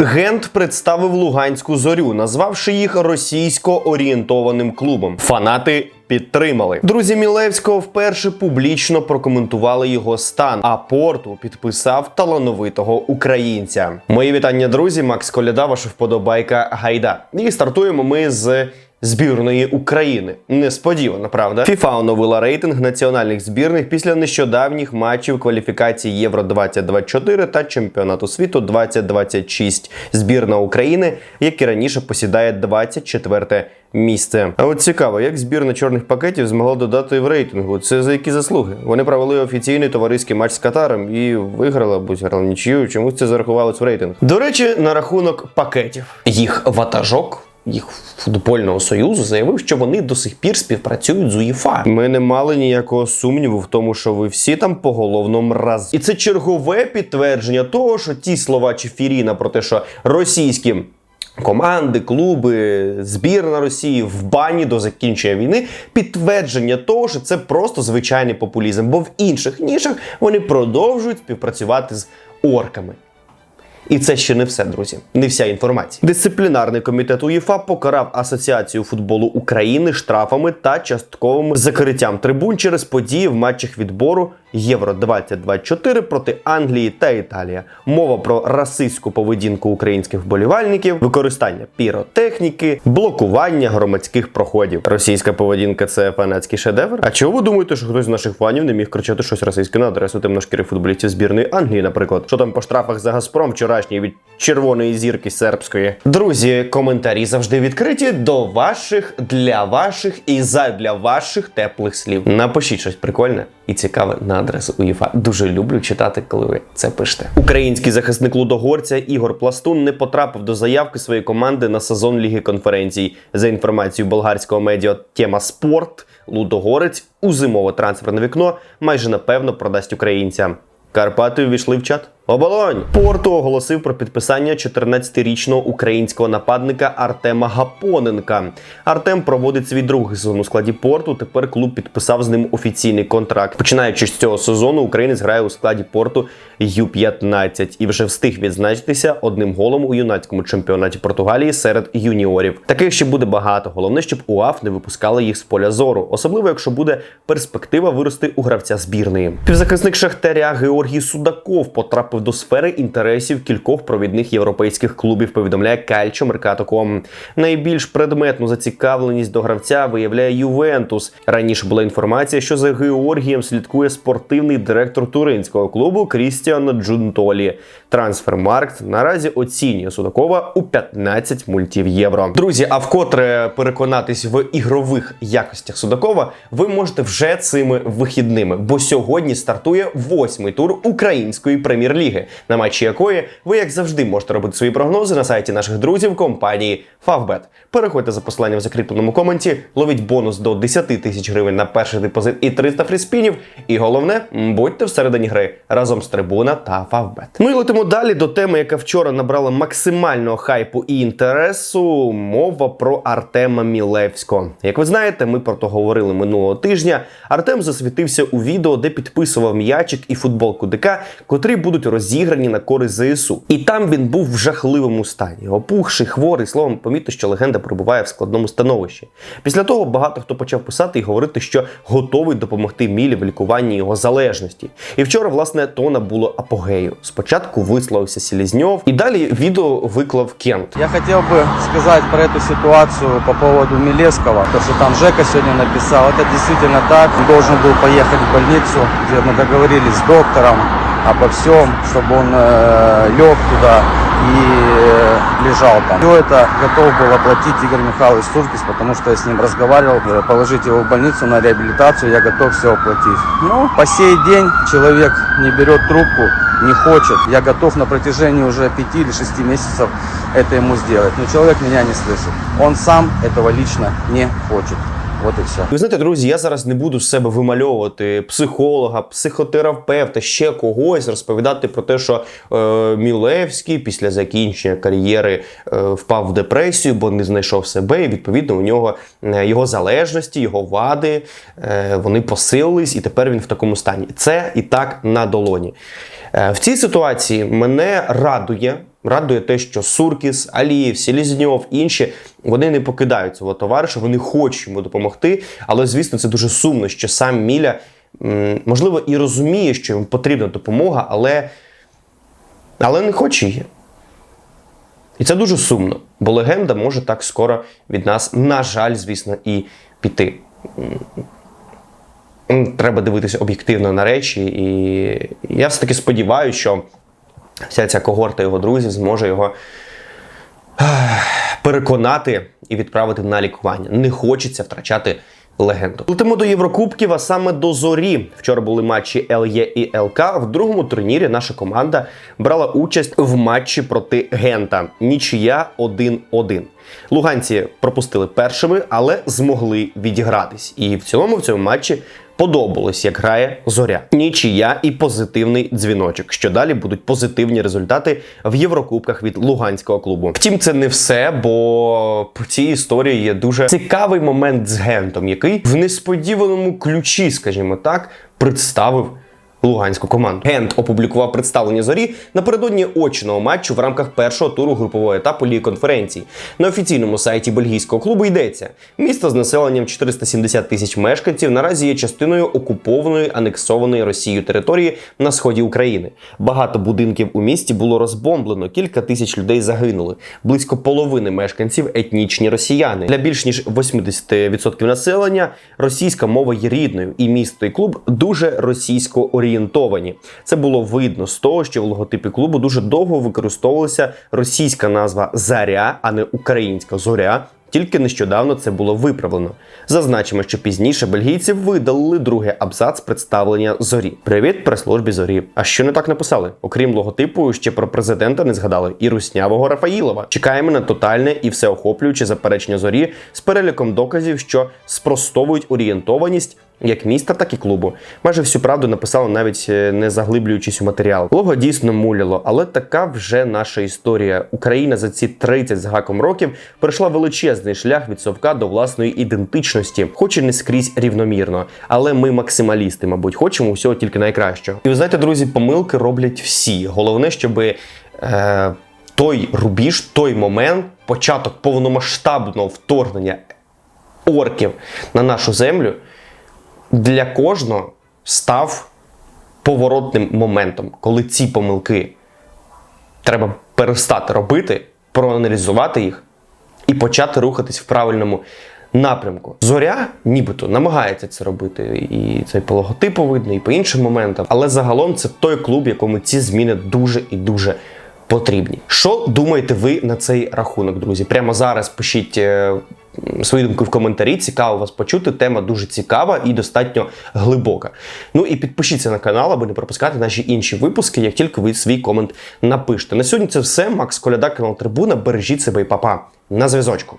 Гент представив Луганську зорю, назвавши їх російсько орієнтованим клубом. Фанати підтримали. Друзі Мілевського вперше публічно прокоментували його стан. А порту підписав талановитого українця. Мої вітання, друзі. Макс Коляда, ваша вподобайка Гайда. І стартуємо ми з. Збірної України несподівано, правда. ФІФА оновила рейтинг національних збірних після нещодавніх матчів кваліфікації Євро 2024 та чемпіонату світу 2026. Збірна України, як і раніше, посідає 24 місце. А от цікаво, як збірна чорних пакетів змогла додати в рейтингу. Це за які заслуги? Вони провели офіційний товариський матч з Катаром і виграли або зіграли нічию. Чомусь це зарахувалось в рейтинг. До речі, на рахунок пакетів їх ватажок їх футбольного союзу заявив, що вони до сих пір співпрацюють з УЄФА. Ми не мали ніякого сумніву в тому, що ви всі там поголовно мраз. І це чергове підтвердження того, що ті слова Чефіріна про те, що російські. Команди, клуби, збірна Росії в бані до закінчення війни підтвердження того, що це просто звичайний популізм, бо в інших нішах вони продовжують співпрацювати з орками. І це ще не все, друзі. Не вся інформація. Дисциплінарний комітет УЄФА покарав Асоціацію футболу України штрафами та частковим закриттям трибун через події в матчах відбору Євро 2024 проти Англії та Італії. Мова про расистську поведінку українських вболівальників, використання піротехніки, блокування громадських проходів. Російська поведінка це фанатський шедевр. А чого ви думаєте, що хтось з наших фанів не міг кричати щось російське на адресу темношкірих футболістів збірної Англії, наприклад? Що там по штрафах за Газпром вчорашній від червоної зірки сербської? Друзі, коментарі завжди відкриті до ваших, для ваших і задля ваших теплих слів. Напишіть щось прикольне і цікаве на адресу УЄФА. Дуже люблю читати, коли ви це пишете. Український захисник Лудогорця Ігор Пластун не потрапив до заявки своєї команди на сезон Ліги конференцій. За інформацією болгарського медіа Тема Спорт, Лудогорець у зимове трансферне вікно майже напевно продасть українцям. Карпати увійшли в чат. Оболонь! Порту оголосив про підписання 14-річного українського нападника Артема Гапоненка. Артем проводить свій другий сезон у складі порту. Тепер клуб підписав з ним офіційний контракт. Починаючи з цього сезону, українець грає у складі порту Ю-15 і вже встиг відзначитися одним голом у юнацькому чемпіонаті Португалії серед юніорів. Таких ще буде багато. Головне, щоб УАФ не випускали їх з поля зору, особливо якщо буде перспектива вирости у гравця збірної. Півзахисник Шахтаря Георгій Судаков потрапив до сфери інтересів кількох провідних європейських клубів. Повідомляє Кальчо Меркато.ком. Найбільш предметну зацікавленість до гравця виявляє Ювентус. Раніше була інформація, що за Георгієм слідкує спортивний директор туринського клубу Крістіан Джунтолі. Трансфермаркт наразі оцінює Судакова у 15 мультів євро. Друзі, а вкотре переконатись в ігрових якостях Судакова, ви можете вже цими вихідними, бо сьогодні стартує восьмий тур української прем'єр-ліги, на матчі якої ви, як завжди, можете робити свої прогнози на сайті наших друзів компанії Favbet. Переходьте за посиланням в закріпленому коменті, ловіть бонус до 10 тисяч гривень на перший депозит і 300 фріспінів. І головне, будьте всередині гри разом з трибуна та Favbet. Ну і летимо далі до теми, яка вчора набрала максимального хайпу і інтересу. Мова про Артема Мілевського. Як ви знаєте, ми про то говорили минулого тижня. Артем засвітився у відео, де підписував м'ячик і футболку ДК, котрі будуть розіграні на користь ЗСУ. І там він був в жахливому стані, опухший, хворий. Словом, помітно, що легенда перебуває в складному становищі. Після того багато хто почав писати і говорити, що готовий допомогти Мілі в лікуванні його залежності. І вчора, власне, то набуло апогею. Спочатку висловився Селізньов, і далі відео виклав Кент. Я хотел бы сказать про эту ситуацию по поводу Милевского. То, что там Жека сегодня написал, это действительно так. Он должен был поехать в больницу, где мы договорились с доктором Обо всем, чтобы он э, лег туда и э, лежал там. Все это готов был оплатить Игорь Михайлович Суркис, потому что я с ним разговаривал, э, положить его в больницу на реабилитацию, я готов все оплатить. Ну, по сей день человек не берет трубку, не хочет. Я готов на протяжении уже пяти или шести месяцев это ему сделать. Но человек меня не слышит. Он сам этого лично не хочет. Вот и все. Ви знаєте, друзі, я зараз не буду себе вимальовувати психолога, психотерапевта, ще когось розповідати про те, що е, Мілевський після закінчення кар'єри е, впав в депресію, бо не знайшов себе. І відповідно у нього е, його залежності, його вади е, вони посилились, і тепер він в такому стані. Це і так на долоні. Е, в цій ситуації мене радує радує те, що Суркіс, Алієв, Селізньов, інші вони не покидають свого товариша, вони хочуть йому допомогти. Але звісно, це дуже сумно, що сам Міля можливо і розуміє, що йому потрібна допомога, але, але не хоче її. І це дуже сумно, бо легенда може так скоро від нас, на жаль, звісно, і піти. Треба дивитися об'єктивно на речі, і я все-таки сподіваюся, що вся ця когорта його друзів зможе його переконати і відправити на лікування. Не хочеться втрачати легенду. Летимо до Єврокубків, а саме до зорі. Вчора були матчі ЛЄ і ЛК. В другому турнірі наша команда брала участь в матчі проти Гента. Нічия 1-1. Луганці пропустили першими, але змогли відігратись. І в цілому в цьому матчі подобалось, як грає зоря. Нічия і позитивний дзвіночок. Що далі будуть позитивні результати в Єврокубках від луганського клубу. Втім, це не все, бо в цій історії є дуже цікавий момент з Гентом, який в несподіваному ключі, скажімо так, представив. Луганську команду. Гент опублікував представлення зорі напередодні очного матчу в рамках першого туру групового етапу ліги конференції. На офіційному сайті бельгійського клубу йдеться: місто з населенням 470 тисяч мешканців наразі є частиною окупованої анексованої Росією території на сході України. Багато будинків у місті було розбомблено, кілька тисяч людей загинули. Близько половини мешканців етнічні росіяни. Для більш ніж 80% населення російська мова є рідною, і місто і клуб дуже російсько орієнтовані. Це було видно з того, що в логотипі клубу дуже довго використовувалася російська назва Заря, а не українська зоря. Тільки нещодавно це було виправлено. Зазначимо, що пізніше бельгійці видалили другий абзац представлення зорі. Привіт прес-службі зорі. А що не так написали? Окрім логотипу, ще про президента не згадали і руснявого Рафаїлова. Чекаємо на тотальне і всеохоплююче заперечення зорі з переліком доказів, що спростовують орієнтованість. Як міста, так і клубу. Майже всю правду написали, навіть е, не заглиблюючись у матеріал. Лого дійсно муляло, але така вже наша історія. Україна за ці 30 з гаком років пройшла величезний шлях від совка до власної ідентичності, хоч і не скрізь рівномірно. Але ми максималісти, мабуть, хочемо всього тільки найкращого. І ви знаєте, друзі, помилки роблять всі. Головне, щоб е, той рубіж, той момент, початок повномасштабного вторгнення орків на нашу землю для кожного став поворотним моментом, коли ці помилки треба перестати робити, проаналізувати їх і почати рухатись в правильному напрямку. Зоря, нібито, намагається це робити. І це і по логотипу видно, і по іншим моментам. Але загалом це той клуб, якому ці зміни дуже і дуже потрібні. Що думаєте ви на цей рахунок, друзі? Прямо зараз пишіть. Свої думки в коментарі, цікаво вас почути. Тема дуже цікава і достатньо глибока. Ну і підпишіться на канал, аби не пропускати наші інші випуски, як тільки ви свій комент напишете. На сьогодні це все. Макс Коляда, канал Трибуна. Бережіть себе і папа. На зв'язочку.